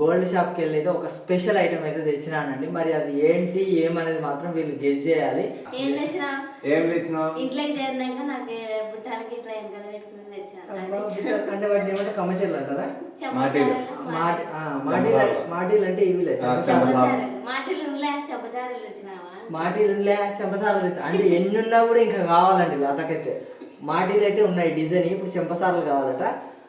Gold షాప్కి వెళ్ళి అయితే ఒక స్పెషల్ ఐటమ్ అయితే తెచ్చినానండి. మరి అది ఏంటి ఏమనేది మాత్రం వీళ్ళు గెస్ చేయాలి. ఏం తెచ్చినా? ఏం తెచ్చినావు ఇంట్లోకి చేరినాక నాకు బుట్టాలకి ఇట్లా వెనకాల పెట్టుకుని తెచ్చిన అంటే వాటిని ఏమంటే కమర్షియల్ అంటారా? మాటీలు. మాటి ఆ, మాటీలు చెంపసాలు. మాటీలు అంటే చెంపసాలు. మాటలు మాటీలుండే చెంపసార్లు అంటే ఎన్ని ఉన్నా కూడా ఇంకా కావాలండి లతకైతే. మాటీలు అయితే ఉన్నాయి డిజైన్ ఇప్పుడు చెంపసార్లు కావాలట.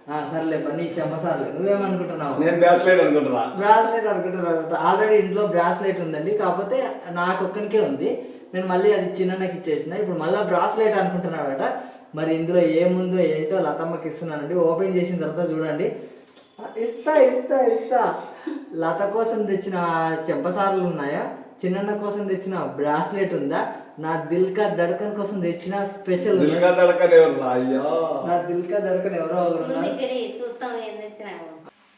సర్లే పని చెంపసార్లు నువ్వేమనుకుంటున్నావు? నేను బ్యాస్లైట్ అనుకుంటున్నా. బ్రాస్లెట్ అనుకుంటున్నాను ఆల్రెడీ ఇంట్లో బ్రాస్లెట్ ఉందండి. కాకపోతే నాకు ఒక్కనికే ఉంది. నేను మళ్ళీ అది చిన్నకి ఇచ్చేసిన. ఇప్పుడు మళ్ళీ బ్రాస్లెట్ అనుకుంటున్నాడట మరి ఇందులో ఏముందో ఏంటో లతమ్మకి ఇస్తున్నానండి. ఓపెన్ చేసిన తర్వాత చూడండి. ఇస్తా ఇస్తా ఇస్తా. లత కోసం తెచ్చిన చెంపసార్లు ఉన్నాయా? చిన్నన్న కోసం తెచ్చిన బ్రాస్లెట్ ఉందా? నా దిల్కా దడకన్ కోసం తెచ్చిన స్పెషల్ ఉందా? దిల్గా దడకనే ఉన్నా అయ్యో. నా దిల్కా దడకన్ ఎవరో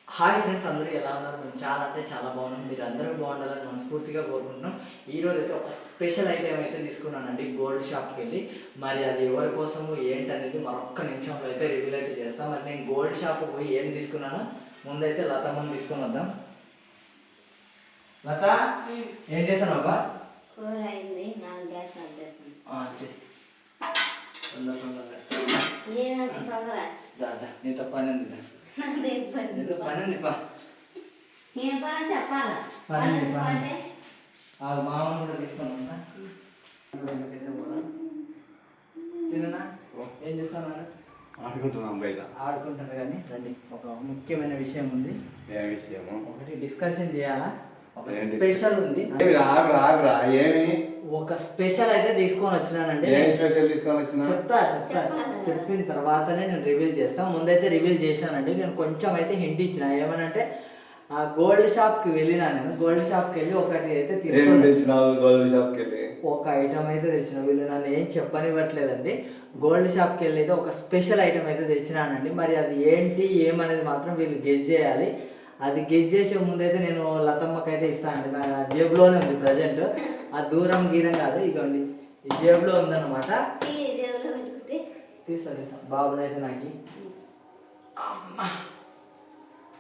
హాయ్ ఫ్రెండ్స్ అందరూ ఎలా ఉన్నారు? మేము చాలా అంటే చాలా బాగున్నాం. మీరు అందరూ బాగుండాలని మనస్ఫూర్తిగా కోరుకుంటున్నాం. ఈ రోజు అయితే ఒక స్పెషల్ ఐటెం అయితే తీసుకున్నానండి గోల్డ్ షాప్కి వెళ్ళి. మరి అది ఎవరి కోసము ఏంటనేది మరొక్క నిమిషంలో అయితే రివీల్ అయితే చేస్తాం. మరి నేను గోల్డ్ షాప్కి పోయి ఏం తీసుకున్నానో ముందైతే లతమ్మని తీసుకొని వద్దాం. లత ఏం? చేశాను అబ్బా? కూర అయింది నా గ్యాస్ నీతో పని ఉంది చెప్పాలా? మామను కూడా తీసుకొని వస్తా. తిననా ఏం చేస్తున్నారు అనుకుంటున్నాం బయట ఆడుకుంటారు కానీ రండి. ఒక ముఖ్యమైన విషయం ఉంది. విషయము? ఒకటి డిస్కషన్ చేయాలా? ఒక స్పెషల్ ఉంది. రాగు రాగురా ఏమి? ఒక స్పెషల్ అయితే తీసుకొని వచ్చినానండి. ఏం స్పెషల్ తీసుకొని వచ్చిన? చెప్తా చెప్తా చెప్పిన తర్వాతనే నేను రివీల్ చేస్తాను ముందైతే రివీల్ చేశానండి. నేను కొంచెం అయితే హింట్ ఇచ్చిన. ఏమనంటే ఆ గోల్డ్ షాప్కి వెళ్ళినా నేను. గోల్డ్ షాప్కి వెళ్ళి ఒకటి అయితే తీసుకొని గోల్డ్ షాప్కి వెళ్ళి? ఒక ఐటమ్ అయితే తెచ్చిన వీళ్ళు నన్ను ఏం చెప్పనివ్వట్లేదండి. గోల్డ్ షాప్కి వెళ్ళి అయితే ఒక స్పెషల్ ఐటమ్ అయితే తెచ్చినానండి. మరి అది ఏంటి ఏమనేది మాత్రం వీళ్ళు గెస్ చేయాలి. అది గెస్ చేసే ముందైతే నేను లతమ్మకి అయితే ఇస్తానండి నా జేబులోనే ఉంది ప్రజెంట్ ఆ దూరం గీరం కాదు ఇగోండి. ఈ జేబులో ఉందన్నమాట. ఈ దేవులో పెట్టుకుంటే తీస్తా తీస్తా. బాబునైతే నాకు. అమ్మా!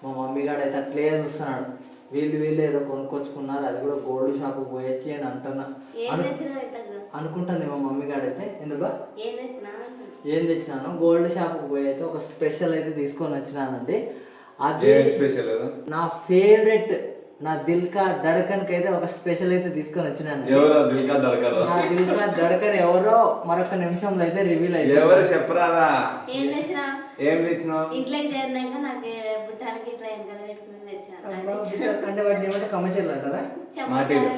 మా మమ్మీ గారు అయితే అట్లే చూస్తున్నాడు. వీళ్ళు వీళ్ళు ఏదో కొనుక్కొచ్చుకున్నారు అది కూడా గోల్డ్ షాప్కి పోయొచ్చి అని అంటున్నా. అనుకుంటుంది మా మమ్మీ గారు అయితే ఎందుకు? ఏం తెచ్చినా ఏం తెచ్చినాను? గోల్డ్ షాప్కి పోయి అయితే ఒక స్పెషల్ అయితే తీసుకొని వచ్చినానండి. అది ఏం స్పెషల్ నా ఫేవరెట్ నా దిల్కా దడకన్కి అయితే ఒక స్పెషల్ అయితే తీసుకొని వచ్చినాను. ఎవరో దడకరు నా దిల్కా దడకన్ ఎవరో మరొక నిమిషంలో అయితే రివీల్ అయితే ఎవరు చెప్పరాదా? ఏం తెచ్చినా? ఏం తెచ్చినావు? ఇంట్లోకి చేరినాక నాకు బుట్టాలకి ఇట్లా వెనకాల పెట్టుకుని తెచ్చిన. అంటే వాటిని ఏమంటే కమర్షియల్ అంటారా? మాటీలు.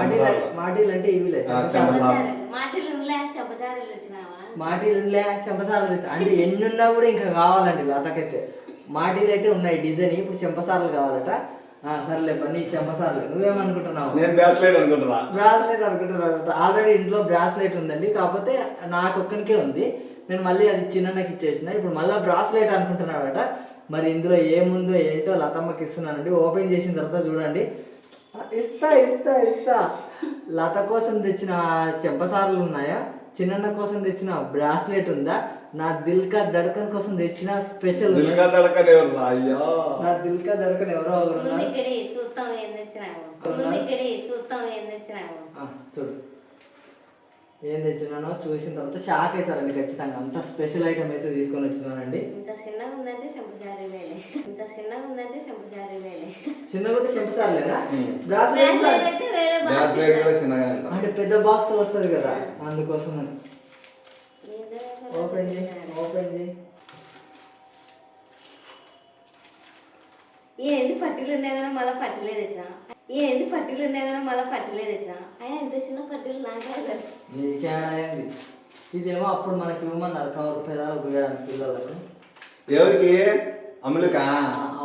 అంటే. మాటలు ఉండలే తెచ్చినావా? అంటే ఎన్ని ఉన్నా కూడా ఇంకా కావాలండి లతకైతే. మాటీలు అయితే ఉన్నాయి డిజైన్ ఇప్పుడు చెంపసార్లు కావాలట. సర్లే పని చెంపసార్లు. నువ్వేమనుకుంటున్నావు? నేను బ్యాస్లైట్ అనుకుంటున్నా. బ్రాస్లెట్ ఆల్రెడీ ఇంట్లో బ్రాస్లెట్ ఉందండి. కాకపోతే నాకు ఒక్కనికే ఉంది. నేను మళ్ళీ అది చిన్నకి ఇచ్చేసిన. ఇప్పుడు మళ్ళీ బ్రాస్లెట్ అనుకుంటున్నాడట మరి ఇందులో ఏముందో ఏంటో లతమ్మకి ఇస్తున్నానండి. ఓపెన్ చేసిన తర్వాత చూడండి. ఇస్తా ఇస్తా ఇస్తా. లత కోసం తెచ్చిన చెంపసార్లు ఉన్నాయా? చిన్నన్న కోసం తెచ్చిన బ్రాస్లెట్ ఉందా? నా దిల్కా దడకన్ కోసం తెచ్చిన స్పెషల్? దిల్గా దడకనే ఉన్నా అయ్యో. నా దిల్కా దడకన్ ఎవరో చూద్దాం ఏం తెచ్చినావు చూద్దాం ఏం తెచ్చినావు ఆ, చూడు. ఏం తెచ్చినానో చూసిన తర్వాత షాక్ అవుతారండి ఖచ్చితంగా. అంత స్పెషల్ ఐటమ్ అయితే తీసుకొని వచ్చినానండి. ఇంత చిన్నగా ఉందంటే చెంపజారీలే ఇంత చిన్నగా ఉందంటే చెంపజారీలే చిన్న కూడా చెంపసారు లేదా. బ్రాస్లెట్ బ్రాస్లెట్ అయితే వేరే బాక్స్ బ్యాస్లైట్ కూడా చిన్నగానే ఉంటా. అంటే పెద్ద బాక్స్ వస్తుంది కదా అందుకోసం ఓపెన్ చేయి ఓపెన్ చేయి. ఏంది పట్టీలు ఉండేదని మళ్ళీ పట్టీలే తెచ్చిన. ఏంది పట్టీలు ఉండేదని మళ్ళీ పట్టీలే తెచ్చిన? అయినా ఎంత చిన్న పట్టీలు నాకే. నీకేమైంది? ఇదేమో అప్పుడు మనకి ఇవ్వమన్నారు కవర్ పెదాలు ఉపయోగానికి పిల్లలకు. ఎవరికి? అమ్ములుకా?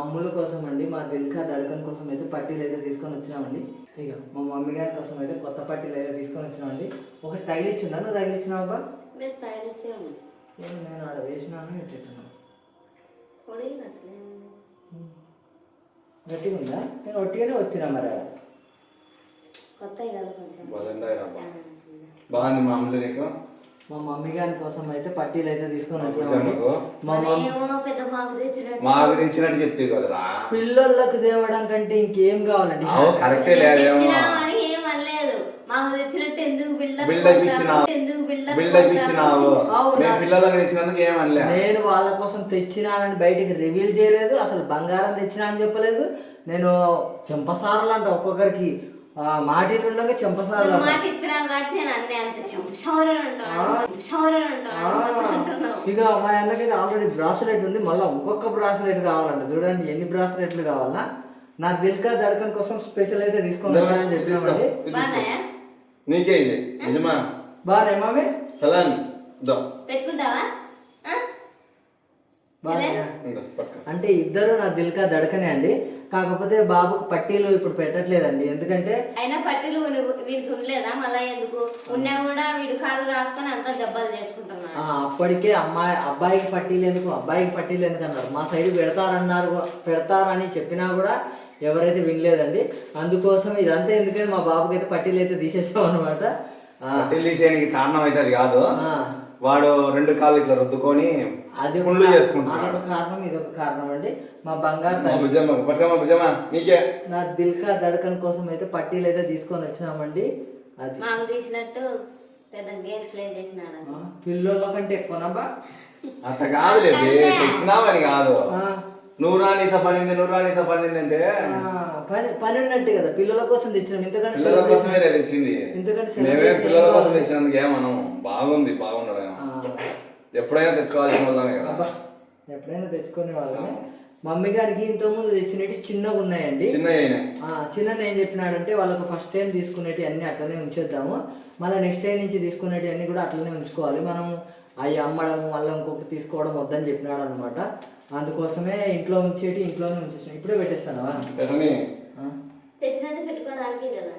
అమ్ముల కోసం అండి మా దిల్కా దడకన్ కోసం అయితే పట్టీలు అయితే తీసుకొని వచ్చినామండి. ఇక మా మమ్మీ గారి కోసం అయితే కొత్త పట్టీలు అయితే తీసుకొని వచ్చినామండి. ఒకటి తగిలిచ్చిందా నువ్వు తగిలిచ్చినావా బా మేము తయారిస్తే ఉంది ఏం నేను ఆడ వేసినాను ఎట్టున్నాను గట్టిగా ఉందా నేను ఒట్టిగానే వచ్చినా మరి. బాగుంది మామూలు నీకు? మా మమ్మీ గారి కోసం అయితే పట్టీలు అయితే తీసుకొని బుజ్జమ్మకు మా మా గురించి ఇచ్చినట్టు చెప్తే కదరా. పిల్లలకు తేవడం కంటే ఇంకేం కావాలండి? కరెక్టే లేదేమో. మాకు తెచ్చినట్టు ఎందుకు బిల్డప్ బిల్డప్ ఇచ్చినావు. ఎందుకు బిల్డప్ బిల్డప్ ఇచ్చినావు. అవునా? మేము పిల్లలకు తెచ్చినందుకు ఏమనలే నేను వాళ్ళ కోసం తెచ్చినానని బయటికి రివీల్ చేయలేదు అసలు బంగారం తెచ్చినా అని చెప్పలేదు. నేను చెంపసారలు అంట ఒక్కొక్కరికి. ఆ, మాటిలు ఉండగా చెంపసారలు మాట ఇచ్చినావు కాబట్టి నేను అన్నీ అంత షౌరన్ అంటాను. షౌరన్ అంటాను. ఇక మా అన్నకైతే ఆల్రెడీ బ్రాస్లెట్ ఉంది. మళ్ళీ ఇంకొక బ్రాస్లెట్ కావాలంట. చూడండి ఎన్ని బ్రాస్లెట్లు కావాలా? నాకు దిల్కా దడకన్ కోసం స్పెషల్ అయితే తీసుకొని వచ్చానని చెప్పినామండి. నీకే ఇది నిజమా బాగా ఫలాన్ దో. పెట్టుకుంటావా. అంటే ఇద్దరు నా దిల్కా దడకనే అండి. కాకపోతే బాబుకు పట్టీలు ఇప్పుడు పెట్టట్లేదండి. ఎందుకంటే అయినా పట్టీలు వీడికి ఉండలేదా? మళ్ళీ ఎందుకు? ఉన్నా కూడా వీడు కాలు రాసుకొని అంతా దెబ్బలు చేసుకుంటున్నాడు. ఆ, అప్పటికే అమ్మాయి అబ్బాయికి పట్టీలు ఎందుకు? అబ్బాయికి పట్టీలు ఎందుకు అన్నారు? మా సైడ్ పెడతారన్నారు పెడతారని చెప్పినా కూడా ఎవరైతే వినలేదండి అందుకోసం ఇదంతా ఎందుకని మా బాబుకి అయితే పట్టీలు అయితే తీసేస్తాం అనమాట పట్టీలు తీసేయడానికి కారణం అయితే అది కాదు. వాడు రెండు కాళ్ళు ఇట్లా రుద్దుకొని అది ఒక పుండ్లు కా- చేసుకుంటున్నాడు. అదొక కారణం కారణం అండి మా బంగారు నీకే. నా దిల్కా దడకన్ కోసం అయితే పట్టీలు అయితే తీసుకొని వచ్చినామండి. అది. మాకు తీసినట్టు పెద్ద గేమ్స్ ప్లే చేసినాడు ఆ, పిల్లోళ్ళ కంటే ఎక్కువనబ్బా అట్ట కాదులే బే, తెచ్చినావని కాదు. నువ్వు రానిత పడింది నువ్వు రానిత పడింది అంటే? పని పని ఉన్నట్టే కదా. పిల్లల కోసం తెచ్చినాం. ఇంతకంటే పిల్లల కోసమే లేదు. తెచ్చింది. ఎందుకంటే మేమే పిల్లల కోసం? తెచ్చినందుకు ఏమనం బాగుంది బాగుండదు ఎప్పుడైనా తెచ్చుకోవాల్సిన వాళ్ళమే కదా. ఎప్పుడైనా తెచ్చుకునే వాళ్ళమే. మమ్మీ గారికి ఇంతకుముందు తెచ్చినవి చిన్నగా ఉన్నాయండి. చిన్న ఏం చెప్పినాడంటే వాళ్ళకు ఫస్ట్ టైం తీసుకునేవి అన్ని అట్లనే ఉంచేద్దాము. మళ్ళీ నెక్స్ట్ టైం నుంచి తీసుకునేవి అన్ని కూడా అట్లనే ఉంచుకోవాలి. మనం అవి అమ్మడం మళ్ళీ ఇంకొకటి తీసుకోవడం వద్దని చెప్పినాడు అనమాట అందుకోసమే ఇంట్లో ఉంచేటి ఇంట్లోనే ఉంచేసాను ఇప్పుడే పెట్టేస్తానవా? తెచ్చినట్టు పెట్టుకోవడానికి కదా.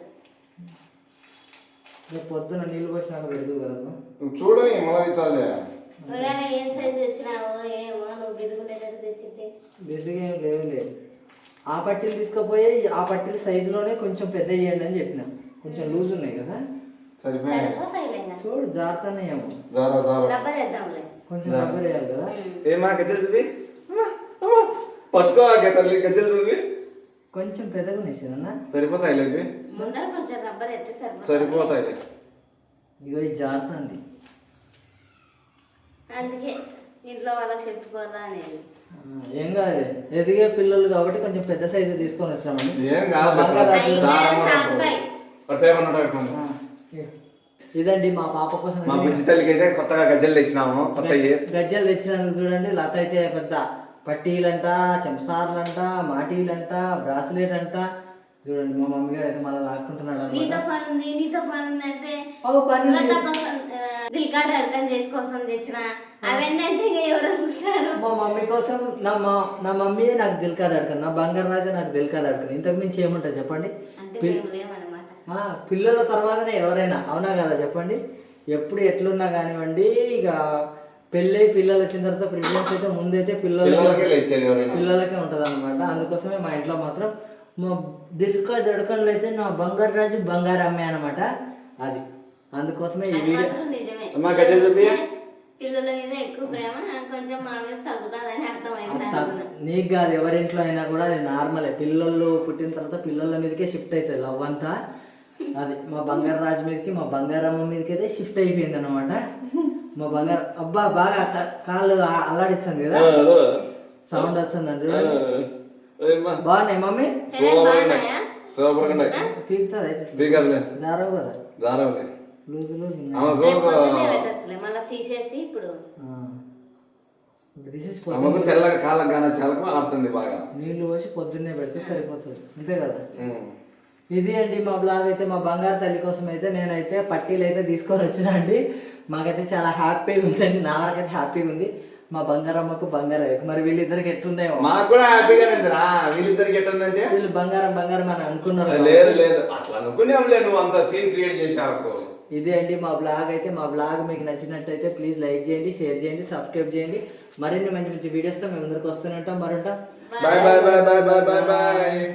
రేపు పొద్దున నీళ్ళు పోసినాక పెడదు కదా నువ్వు చూడని మళ్ళీ చాలే ఏం సైజ్ తెచ్చినావో ఏమో నువ్వు బిరుగుండేటట్టు తెచ్చితే బెడ్గా ఏం లేవు లేదు ఆ పట్టీలు తీసుకుపోయి ఆ పట్టీల సైజులోనే కొంచెం పెద్ద ఇవ్వండి అని చెప్పిన. కొంచెం లూజ్ ఉన్నాయి కదా. చూడు వేద్దాంలే. కొంచెం రబ్బర్ వేయాలి కదా. ఏమా గజ్జలు చూపి పట్టుకో తల్లి గజ్జలు చూపి కొంచెం పెద్దగా ఉన్నాయి సరిపోతాయి లేవి? ముందర కొంచెం రబ్బర్ ఎత్తే సరిపోతాయి. ఇగో ఇది జాగ్రత్త అండి. అందుకే ఇంట్లో వాళ్ళకి చెప్పుకోరా అనేది. ఏం కాదు ఎదిగే పిల్లలు కాబట్టి కొంచెం పెద్ద సైజు తీసుకొని వచ్చామండి. ఏం కాదు ఇదండి మా పాప కోసం మా బుజ్జి తల్లికి అయితే కొత్తగా గజ్జలు తెచ్చినాము కొత్తవి. గజ్జలు తెచ్చినందుకు చూడండి లత అయితే పెద్ద పట్టీలంట చెంసార్లంట మాటీలంట బ్రాస్లెట్ అంట చూడండి మా మమ్మీ గారు అయితే మళ్ళీ లాక్కుంటున్నాడు నీతో పని నీతో పని అంటే అర్థం చేసుకోసం తెచ్చిన. అవన్నీ అంటే ఇక ఎవరు అనుకుంటారు మా మమ్మీ కోసం నా మా నా మమ్మీ నాకు దిల్కా దడకను నా బంగారు రాజా నాకు దిల్కా దడకను ఇంతకు మించి ఏముంటుంది చెప్పండి? పిల్లల తర్వాతనే ఎవరైనా అవునా కదా చెప్పండి? ఎప్పుడు ఎట్లున్నా కానివ్వండి ఇక పెళ్ళై పిల్లలు వచ్చిన తర్వాత ప్రిఫరెన్స్ అయితే ముందైతే పిల్లలకే పిల్లలకి ఉంటుంది అనమాట అందుకోసమే మా ఇంట్లో మాత్రం మా దిల్కా దడకన్లు అయితే నా బంగారు రాజు బంగారు అమ్మాయి అనమాట అది. అందుకోసమే ఈ వీడియో నీకు. కాదు ఎవరింట్లో అయినా కూడా అది నార్మలే పిల్లలు పుట్టిన తర్వాత పిల్లల మీదకే షిఫ్ట్ అవుతుంది లవ్ అంతా. అది మా బంగారు రాజు మీదకి మా బంగారమ్మ మీదకి అయితే షిఫ్ట్ అయిపోయింది అనమాట మా బంగారు అబ్బా బాగా కాళ్ళు అల్లాడిస్తుంది కదా. సౌండ్ చూడండి బాగున్నాయి మమ్మీ? తెల్లగా కాళ్ళకు గాన చాలకు ఆడుతుంది బాగా. నీళ్ళు పోసి పొద్దున్నే పెడితే సరిపోతుంది. అంతే కదా. ఇది అండి మా బ్లాగ్ అయితే మా బంగారు తల్లి కోసం అయితే నేనైతే పట్టీలు అయితే తీసుకొని వచ్చిన అండి. మాకైతే చాలా హ్యాపీగా ఉందండి. నా వరకైతే హ్యాపీగా ఉంది. మా బంగారమ్మకు బంగారం అయితే. మరి వీళ్ళిద్దరికి ఎట్లుందేమో మాకు కూడా హ్యాపీగానే ఉందిరా. వీళ్ళిద్దరికి ఎట్టుందంటే వీళ్ళు బంగారం బంగారం అని అనుకున్నారు లేదు లేదు. అట్లా అనుకునేంలే నువ్వు. అంత సీన్ క్రియేట్ చేసావు ఇదే అండి మా బ్లాగ్ అయితే. మా బ్లాగ్ మీకు నచ్చినట్టయితే ప్లీజ్ లైక్ చేయండి షేర్ చేయండి సబ్స్క్రైబ్ చేయండి. మరిన్ని మంచి మంచి వీడియోస్తో మేము ముందరికి వస్తున్నట్టాం మరుంటాం. Bye bye bye bye bye bye bye